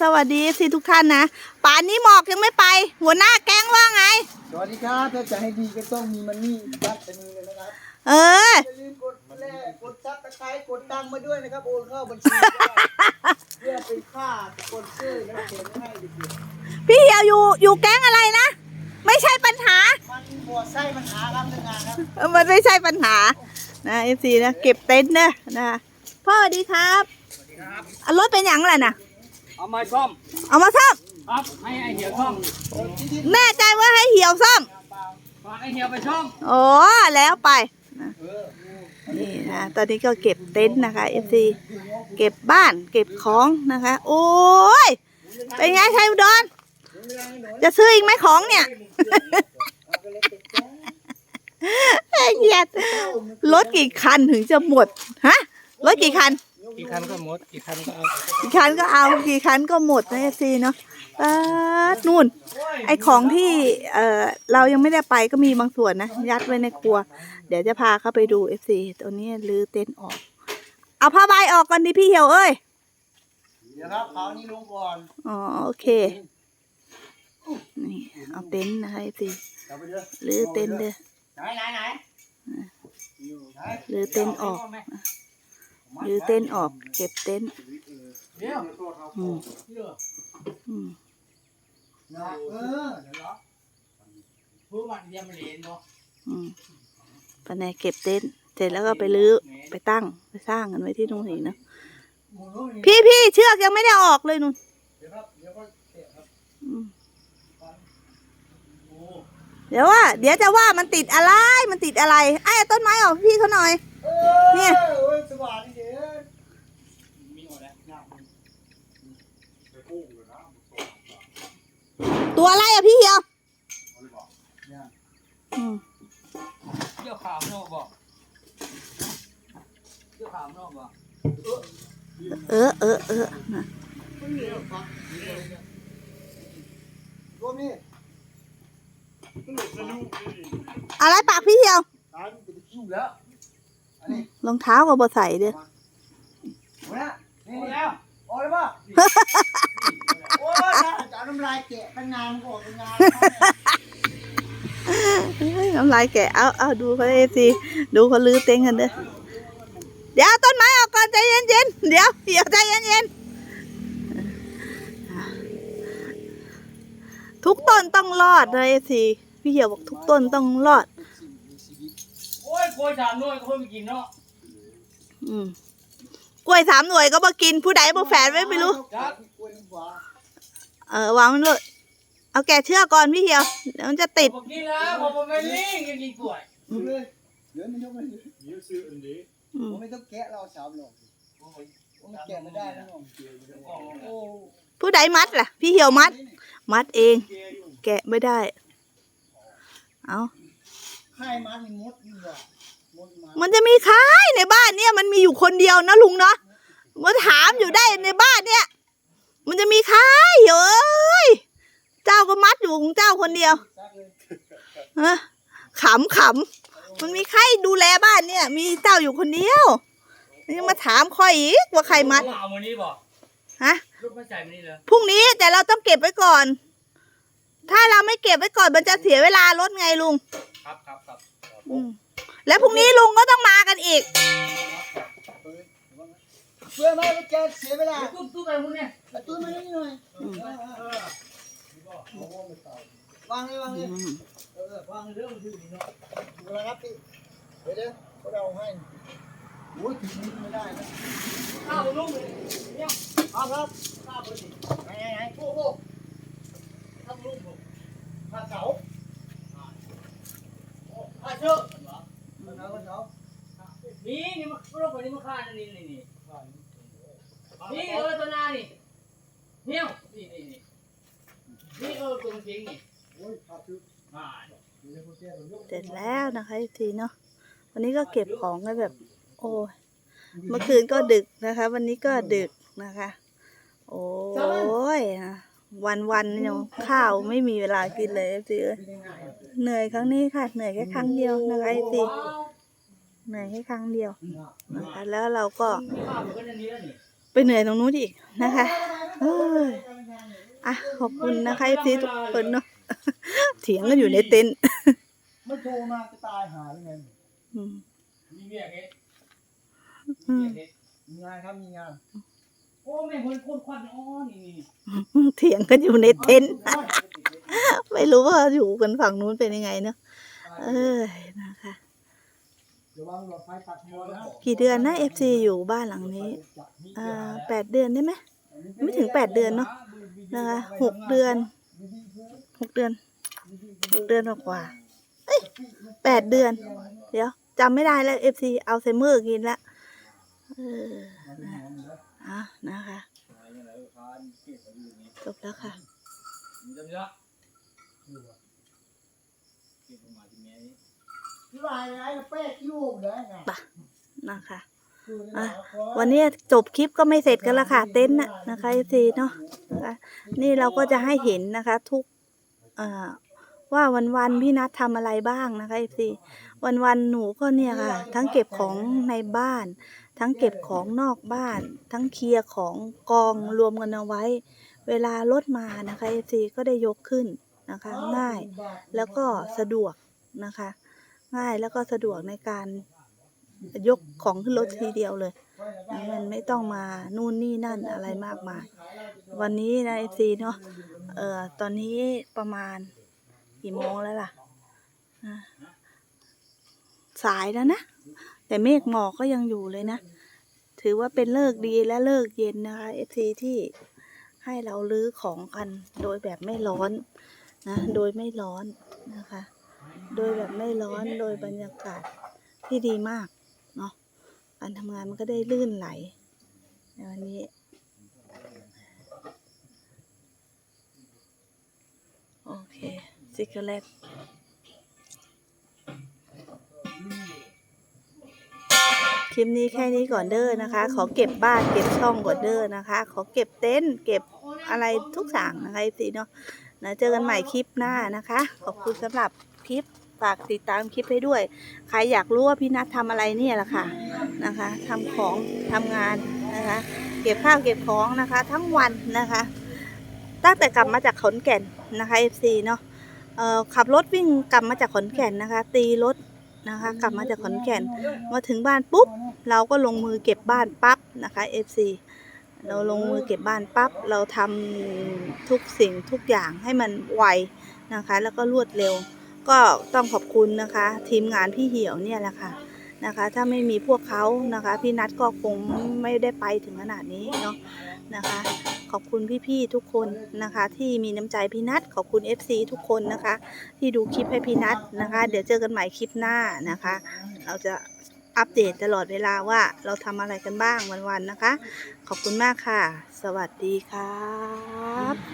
สวัสดีสิทุกท่านนะ ป่านนี้หมอกยังไม่ไป หัวหน้าแก๊งว่าไง สวัสดีครับถ้าจะให้ดีก็ต้องมีมันนี่ยัดไปมือเลยนะครับเออ อย่าลืมกดแลกกดซับสไครต์กดตังค์มาด้วยนะครับโอนเข้าบัญชีก็ได้เพื่อเป็นค่าสปอนเซอร์และเขียนให้เด็กพี่เหี่ยวอยู่อยู่แก๊งอะไรนะ ไม่ใช่ปัญหา ๆมันบัวไส้ปัญหาครับเรื่องงานครับเออมันไม่ใช่ปัญหา นะเอฟซีนะเก็บเต็นท์นะนะพ่อสวัสดีครับอะรถเป็นอย่างไรน่ะ เอามาซ่อมเอามาซ่อมครับให้ไอเหี่ยวซ่อมแน่ใจว่าให้เหี่ยวซ่อมฝากไอเหี่ยวไปซ่อมโอ้แล้วไปนะนี่นะตอนนี้ก็เก็บเต็นท์นะคะเอฟซีเก็บบ้านเก็บของนะคะ โอ้ยเป็นไงชัยอุดรจะซื้ออีกไหมของเนี่ยไอ้เหี้ยรถกี่คันถึงจะหมดฮะรถกี่คัน กี่คันก็หมดกี่คันก็เอากี่คันก็เอากี่คันก็หมดนะเอฟซีเนาะเออนู่น ไอของที่เออเรายังไม่ได้ไปก็มีบางส่วนนะ ยัดไว้ในครัว เดี๋ยวจะพาเข้าไปดูเอฟซีตัวนี้ลื้อเต็นท์ออก เอาผ้าใบออกก่อนดิพี่เหี่ยวเอ้ย เดี๋ยวครับเขานี่ลงก่อนอ๋อโอเค นี่เอาเต็นท์นะคะเอฟซีเดี๋ยวไปเด้อลื้อเต็นท์เด้อไหนไหนไหนไหนลื้อเต็นท์ออก ลื้อเต็นท์ออก เก็บเต็นท์เดี๋ยวอืมเดี๋ยวอืมนะเออเดี๋ยวเหรอผู้มันเยี่ยมเรียนเนาะอืมภายในเก็บเต็นท์เสร็จแล้วก็ไปลื้อไปตั้งไปสร้างกันไว้ที่ตรงนี้นะหมุนรู้นี่พี่พี่เชือกยังไม่ได้ออกเลยนุ่นเดี๋ยวครับเดี๋ยวก็เตะครับอืมโอ้เดี๋ยวว่า เดี๋ยวจะว่ามันติดอะไรมันติดอะไรไอ้เอาต้นไม้ออกพี่เขาหน่อยเออเนี่ย โอ้ยสว่างนี่เดี๋ยว มีหมดแล้ว หนักมัน ตัวอะไรอะพี่เหี่ยวเอืมเกี่ยวขาวโน่บอกเกี่ยวขาวโน่บอกเออเออเออนะรวมนี่อะไรปากพี่เหี่ยวตายมันเป็นคิ้วแล้วรองเท้ากับบใส่เด้อ หัวหน้านี่โอ้นี่แล้วโอ้ยป่ะ อ้ยน่าจะเอาน้ำลายแกะตั้งนานก่อนตั้งนานเฮ้ยน้ำลายแกะเอาเอาดูเขาเอซีดูเขาลื้อเต็งกันเด้อเดี๋ยวเอาต้นไม้ออกก่อนใจเย็นๆเดี๋ยวเดี๋ยวใจเย็นๆทุกต้นต้องรอดเลยเอซีพี่เหี่ยวบอกทุกต้นต้องรอด โอ้ยกล้วยสามหน่วยก็เพิ่งไปกินเนาะอืมกล้วยสามหน่วยก็มากินผู้ใดมาแฝดไว้ไม่รู้ เออวางมันเลยเอาแกะเชือกก่อนพี่เหี่ยวเดี๋ยวมันจะติด ผมกินแล้วผมไม่ลิงกินกินกล้วยดูเลยเดี๋ยวมันยกไปอืมผมไม่ต้องแกะเราสามหรอกผมแกะไม่ได้นะน้องโอ้ผู้ใดมัดล่ะ พี่เหี่ยวมัด มัดเอง แกะไม่ได้ เอาค่ายมันมดดีกว่ามดมันมันจะมีขายในบ้านเนี่ย มันมีอยู่คนเดียวนะลุงเนาะมาถามอยู่ได้ในบ้านเนี่ย มันจะมีขายเฮ้ยเจ้าก็มัดอยู่ของเจ้าคนเดียวซักเลยฮะขำขำมันมีใครดูแลบ้านเนี่ย มีเจ้าอยู่คนเดียวยังมาถามคอยอีกว่าใครมัดเอาวันนี้บอกฮะลูกไม่ใส่วันนี้เลยพรุ่งนี้แต่เราต้องเก็บไว้ก่อน ถ้าเราไม่เก็บไว้ก่อนมันจะเสียเวลารถไงลุง ครับครับครับอืมแล้วพรุ่งนี้ลุงก็ต้องมากันอีก เพื่อไม่ให้แกเสียเวลาตู้ตู้ไปมึงเนี่ยเอาตู้มานี่หน่อยวางเลยวางเลยเออวางเรื่องมันอยู่นี่เนาะดูนะครับพี่เดี๋ยวเดี๋ยวเขาเอาให้โอ้ยถึงนี้ไม่ได้นะข้าวลุงเนี่ยเอาครับข้าวไปดิไหนไหนไหนโอ้โหข้าวลุงผมข้าวเสาข้าวเชื่อข้าวเสาข้าวเสานี่นี่มันโรคคนนี้มันฆ่านี่นี่นี่ นี่เออตัวนานี่เนี่ยนี่นี่นี่นี่เออตัวจริงนี่โอ้ยขาวชุดอ่าเสร็จแล้วนะคะทีเนาะวันนี้ก็เก็บของกันแบบ โอ้ยเมื่อคืนก็ดึกนะคะ วันนี้ก็ดึกนะคะ โอ้ยวันวันเนี่ยข้าวไม่มีเวลากินเลยสิเป็นยังไงเหนื่อยครั้งนี้ค่ะ เหนื่อยแค่ครั้งเดียวนะคะไอซี เหนื่อยแค่ครั้งเดียวนะคะแล้วเราก็ข้าวมันก็อันนี้แล้วนี่ไปเหนื่อยตรงนู้นอีกนะคะเอ้ยอะขอบคุณนะคะพี่ทุกคนเนาะเถียงกันอยู่ในเต็นท์ไม่โทรมาจะตายหาหรือไงอืมมีเมียเฮ็ดอืมเฮ็ดมีงานครับมีงานโอ้แม่คนคนควันอ๋อนี่นี่เถียงกันอยู่ในเต็นท์ไม่รู้ว่าอยู่กันฝั่งนู้นเป็นยังไงเนาะเอ้ยนะคะ กี่เดือนนะเอฟซีอยู่บ้านหลังนี้อ่าแปดเดือนได้ไหมไม่ถึงแปดเดือนเนาะนะคะหกเดือนหกเดือนหกเดือนกว่าเอ้ยแปดเดือน เดี๋ยวจำไม่ได้แล้วเอฟซีเอาไซเมอร์กินละเออนะอะนะคะจบแล้วค่ะจำเยอะ เก็บมาที่แม่นี่ที่ว่าไงเป๊กยูบเลยไงนะคะอะวันนี้จบคลิปก็ไม่เสร็จกันละค่ะ เต็นท์น่ะนะคะเอฟซีเนาะนะคะนี่เราก็จะให้เห็นนะคะ ทุกเอ่อว่าวันวันๆพี่นัททำอะไรบ้างนะคะเอฟซีวันวันๆหนูก็เนี่ยค่ะ ทั้งเก็บของในบ้าน ทั้งเก็บของนอกบ้าน ทั้งเคลียร์ของกองรวมกันเอาไว้ เวลารถมานะคะเอฟซีก็ได้ยกขึ้นนะคะ ง่ายแล้วก็สะดวกนะคะ ง่ายแล้วก็สะดวกในการยกของขึ้นรถทีเดียวเลยมันไม่ต้องมานู่นนี่นั่นอะไรมากมาย วันนี้นะเอฟซีเนาะเอ่อตอนนี้ประมาณกี่โมงแล้วล่ะ สายแล้วนะ แต่เมฆหมอกก็ยังอยู่เลยนะ ถือว่าเป็นเลิกดีและเลิกเย็นนะคะเอฟซีที่ให้เราลื้อของกันโดยแบบไม่ร้อนนะ โดยไม่ร้อนนะคะ โดยแบบไม่ร้อนโดยบรรยากาศที่ดีมากเนาะการทำงานมันก็ได้ลื่นไหลในวันนี้ โอเคซิกเกอร์เลตคลิปนี้แค่นี้ก่อนเด้อนะคะ ขอเก็บบ้านเก็บช่องก่อนเด้อนะคะ ขอเก็บเต็นท์เก็บอะไรทุกอย่างนะคะสิเนาะนะเจอกันใหม่คลิปหน้านะคะ ขอบคุณสำหรับ คลิปฝากติดตามคลิปให้ด้วย ใครอยากรู้ว่าพี่นัททำอะไรเนี่ยแหละค่ะนะคะทำของทำงานนะคะ เก็บข้าวเก็บของนะคะ ทั้งวันนะคะ ตั้งแต่กลับมาจากขอนแก่นนะคะ FC เนาะขับรถวิ่งกลับมาจากขอนแก่นนะคะ ตีรถนะคะ กลับมาจากขอนแก่น มาถึงบ้านปุ๊บ เราก็ลงมือเก็บบ้านปั๊บนะคะ FC เราลงมือเก็บบ้านปั๊บเราทำทุกสิ่งทุกอย่างให้มันไวนะคะ แล้วก็รวดเร็ว ก็ต้องขอบคุณนะคะ ทีมงานพี่เหี่ยวเนี่ยแหละค่ะนะคะ ถ้าไม่มีพวกเขานะคะ พี่นัทก็คงไม่ได้ไปถึงขนาดนี้เนาะนะคะ ขอบคุณพี่ๆทุกคนนะคะ ที่มีน้ำใจพี่นัทขอบคุณ FC ทุกคนนะคะ ที่ดูคลิปให้พี่นัทนะคะ เดี๋ยวเจอกันใหม่คลิปหน้านะคะ เราจะอัปเดตตลอดเวลาว่าเราทำอะไรกันบ้างวันๆนะคะ ขอบคุณมากค่ะ สวัสดีครับ